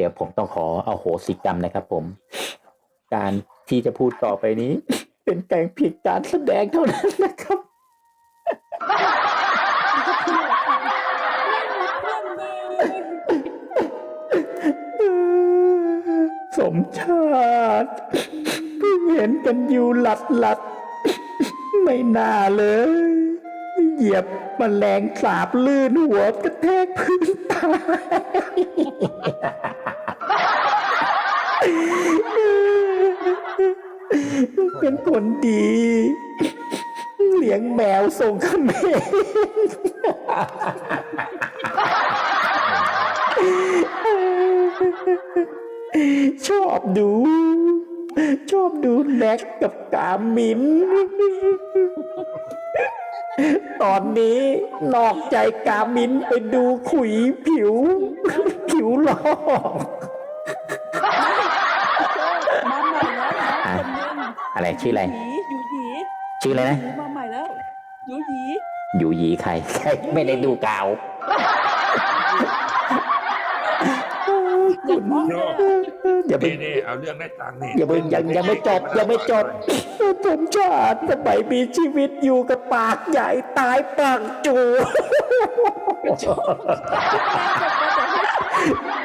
ดี๋ยวผมต้องขอเอาโหสิกรรมนะครับ ผม การที่จะพูดต่อไปนี้ เป็นแค่เพียงการแสดงเท่านั้นนะครับสมชาติเพิ่งเห็นกันอยู่หลัดหลัด ไม่น่าเลย เหยียบ มแมลงสาบลื่นหัวกระแทกพื้นตายเป็นคนดี เลี้ยงแมวส่งเขมรชอบดู ชอบดูแน็กกับกามิน ตอนนี้ นอกใจกามินไปดูขุยผิว ผิวหลอกมาใหม่แล้วนะคนนึงอะไรชื่ออะไร หยีอยู่หยีชื่ออะไรนะหยีมาใหม่แล้วอยู่หยี อยู่หยีใคร ใครไม่ได้ดูกาว อย่างเพราะเลยอะอย่าไปนี่นี่เอาเรื่องได้ตังค์นี่อย่าเพิ่งยังยังไม่จบยังไม่จบผมชาติสมัยมีชีวิตอยู่กับปากใหญ่ตายปากจู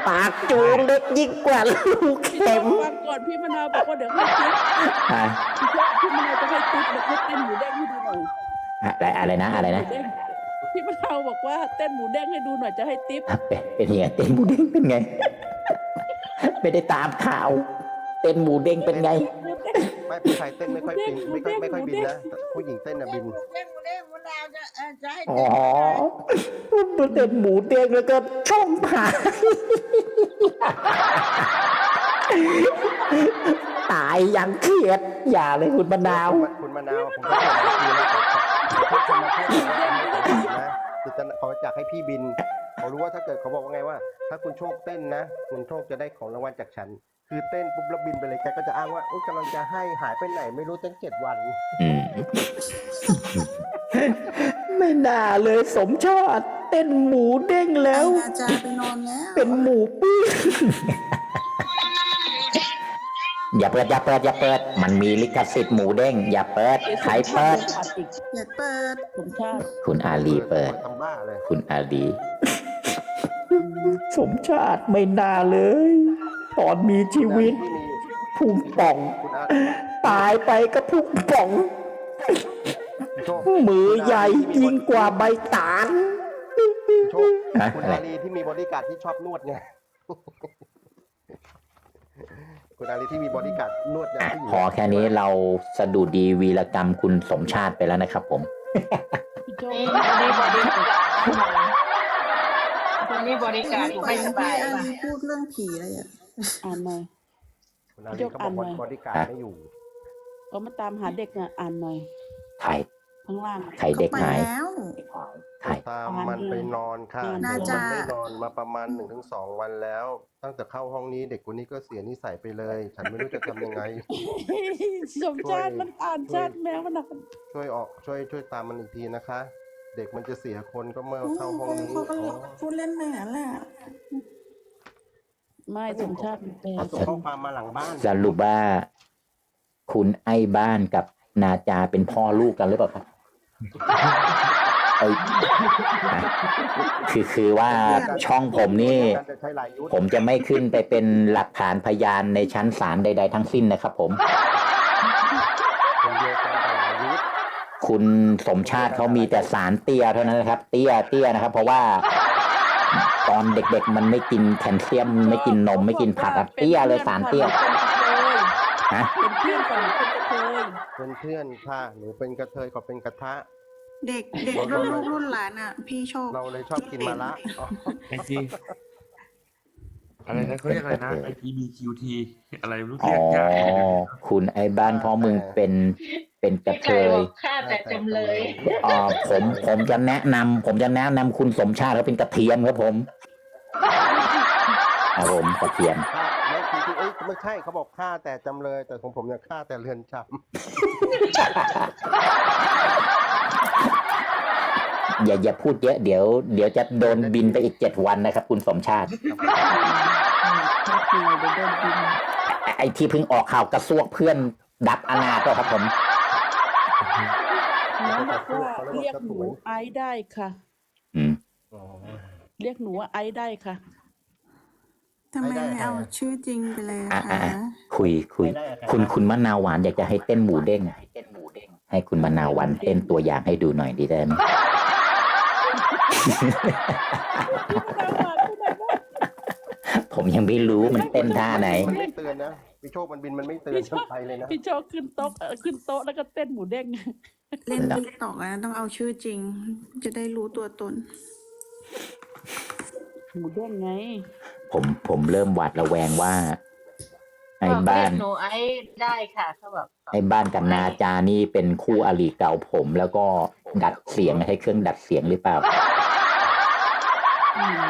ปากจูเล็กยิ่งกว่าลูกพี่เข็มวันก่อนพี่มะนาวบอกว่าเดี๋ยวให้ติ๊บอะพี่มะนาวจะให้ติ๊บเดี๋ยวให้เต้นหมูเด้งให้ดูหน่อยอะไรอะไรนะอะไรนะหมูเด้งพี่มะนาวบอกว่าเต้นหมูเด้งให้ดูหน่อยจะให้ติ๊บอะเป็นเป็นยังไงเต้นหมูเด้งเป็นไง ไม่ได้ตามข่าว เต้นหมูเด้งเป็นไง ไม่ผู้ชายเต้นไม่ค่อยบินไม่ค่อยไม่ค่อยบินนะแต่ผู้หญิงเต้นน่ะบินเด้งเด้งมันดาวจะเอ่อจะให้อ๋อมันเต้นหมูเด้งแล้วก็ช่องผายตายยังเครียด อย่าเลยคุณมะนาว คุณคุณมะนาวผมก็บอกพี่นะเขาจะมาแค่นะคือจะเขาอยากให้พี่บิน เขารู้ว่าถ้าเกิดเขาบอกว่าไงว่า ถ้าคุณโชคเต้นนะ คุณโชคจะได้ของรางวัลจากฉัน คือเต้นปุ๊บแล้วบินไปเลยแกก็จะอ้างว่าโอ้กำลังจะให้หายไปไหนไม่รู้ตั้งเจ็ดวัน อืมไม่น่าเลยสมชาติเต้นหมูเด้งแล้ว อาจาไปนอนแล้วเป็นหมูปิ้งอย่าเปิดอย่าเปิดอย่าเปิด มันมีลิขสิทธิ์หมูเด้ง อย่าเปิดใครเปิดขาดอีกอย่าเปิด ผมชาติคุณอาลีเปิด ทำบ้าเลย คุณอาลี สมชาติไม่น่าเลย ตอนมีชีวิตที่มีพุ่งป่องคุณอาตายไปก็พุ่งป่องโชคมือใหญ่ยิ่งกว่าใบตาลโชคฮะคุณอะไรอาลีที่มีบอดี้การ์ดที่ชอบนวดไงคุณอาลีที่มีบอดี้การ์ดนวดเนี่ยอะผู้หญิงพอแค่นี้เราสะดุดีวีรกรรมคุณสมชาติไปแล้วนะครับผม คนนี้บริการไม่สบายอันว่ะนี้พูดเรื่องผีเลยอะอ่านหน่อย คุณอาลีเขาบอกว่าบอดี้การ์ดไม่อยู่เขามาตามหาเด็กน่ะอ่านหน่อยใครข้างล่างใครเด็กไปหายแล้วใครตามมันไปนอนค่ะน่าผมจะมันไม่นอนมาประมาณหนึ่งถึงสองวันแล้ว ตั้งแต่เข้าห้องนี้เด็กคนนี้ก็เสียนิสัยไปเลย ฉันไม่รู้จะทำยังไงสมชาติมันอ่านชาติแมวมันหนักช่วยออกช่วยช่วยตามมันอีกทีนะคะ เด็กมันจะเสียคนก็เมื่อเข้าห้องนี้เขาก็อ๋อพูดเล่นแม่แหละไม่สมชาติมันแปลเขาส่งข้อความมาหลังบ้านสรุปว่าคุณไอ้บ้านกับนาจาเป็นพ่อลูกกันหรือเปล่าครับเอ้ยคือคือว่าช่องผมนี่ การจะใช้ลายยุทธผมจะไม่ขึ้นไปเป็นหลักฐานพยานในชั้นศาลใด ๆ ทั้งสิ้นนะครับผม คนเดียวกันกับลายยุทธ คุณสมชาติเขามีแต่สารเตี้ยเท่านั้นนะครับ เตี้ยเตี้ยนะครับ เพราะว่า ตอนเด็กๆมันไม่กินแคลเซียม ไม่กินนม ไม่กินผักอะเตี้ยเลยสารเตี้ย ฮะ เป็นเพื่อนกันเป็นกระเทยเป็นเพื่อนค่ะหนูเป็นกระเทยก็เป็นกระทะ เด็กเด็กรุ่นลูกรุ่นหลานอะ พี่โชคเราเลยชอบกินมาละอ๋อ ไอจี อะไรนะเขาเรียกอะไรนะ IPBQT อะไรไม่รู้อ๋เรีอยกยากคุณไอ้บ้านพ่อมึงเป็นเป็นกระพี่เทไก่ยบอกฆ่าแต่จำเลยอ่าผมผมจะแนะนำผมจะแนะนำคุณสมชาติเขาเป็นกระเทียมครับผมครับผมกระเทียม ฆ่าแล้วทีที่เอ้ยไม่ใช่เขาบอกฆ่าแต่จำเลย แต่ของผมเนี่ยฆ่าแต่เรือนจอย่าอย่าพูดเยอะเดี๋ยว เดี๋ยวจะโดนบินไปอีกเจ็ดวันนะครับ คุณสมชาติำ ถ้าคือเดี๋ยวโดนบินไอ้ไอ้ที่เพิ่งออกข่าวกระซวกเพื่อนดับอนาก็ครับผมน้องบอกว่าเรียกหนูไอซ์ได้ค่ะ อืม อ๋อ เรียกหนูว่าไอซ์ได้ค่ะ ทำไมไม่ได้ไม่เอาค่ะชื่อจริงไปเลยอะอะอะคะอะ คุยคุยคุณคุณมะนาวหวานอยากจะให้เต้นหมูเด้งอะให้คุณมะนาวหวานเต้นตัวอย่างให้ดูหน่อยดีได้ไหม ผมยังไม่รู้มันเต้นท่าไหน มันไม่เตือนนะพี่โชคมันบินมันไม่เตือนพี่โชค ไปเลยนะพี่โจขึ้นโต๊ะเอ่อขึ้นโต๊ะแล้วก็เต้นหมูเด้ง เล่นติ๊กตอกนะต้องเอาชื่อจริง จะได้รู้ตัวตน หมูเด้งไง ผมผมเริ่มหวาดระแวงว่า ไอ้บอกบ้าเรียนกหนูไอ้ได้ค่ะเขาบอกไอ้บ้านกับนาจานี่เป็นคู่อริเก่าผม แล้วก็ดัดเสียงใช้เครื่องดัดเสียงหรือเปล่า อืม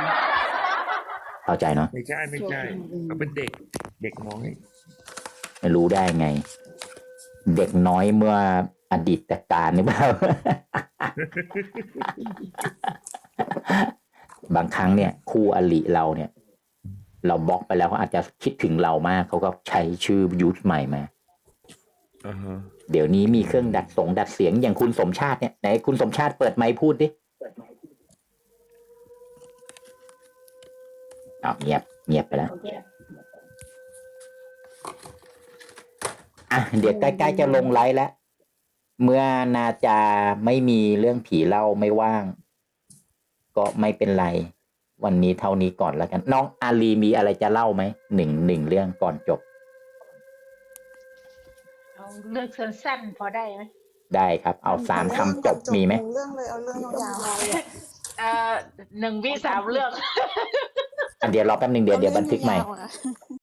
เข้าใจเนาะไม่ใช่ไม่ใช่เขาเป็นเด็กเด็กน้อยไม่รู้ได้ไง เด็กน้อยเมื่ออดีตการหรือเปล่าบางครั้งเนี่ย คู่อริเราเนี่ย เราบล็อกไปแล้วเขาอาจจะคิดถึงเรามากเขาก็ใช้ชื่อยุทธใหม่มาอ่าฮะเดี๋ยวนี้มีเครื่องดัดสงดัดเสียงอย่างคุณสมชาติเนี่ยไหนคุณสมชาติเปิดไมค์พูดดิ อ้าวเงียบเงียบไปแล้ว อะเดี๋ยวใกล้ๆจะลงไลฟ์แล้ว เมื่อนาจาไม่มีเรื่องผีเล่าไม่ว่าง ก็ไม่เป็นไร วันนี้เท่านี้ก่อนแล้วกัน น้องอาลีมีอะไรจะเล่าไหมหนึ่งหนึ่งเรื่องก่อนจบ เอาเลือกสั้นๆพอได้ไหมได้ครับ เอาสามคำจบมีไหม เรื่องเลยเอาเรื่องยาวเอ่อหนึ่งวิสามเรื่องอัน เดี๋ยวรอแป๊บหนึ่งเดี๋ยวเดี๋ยวบันทึกใหม่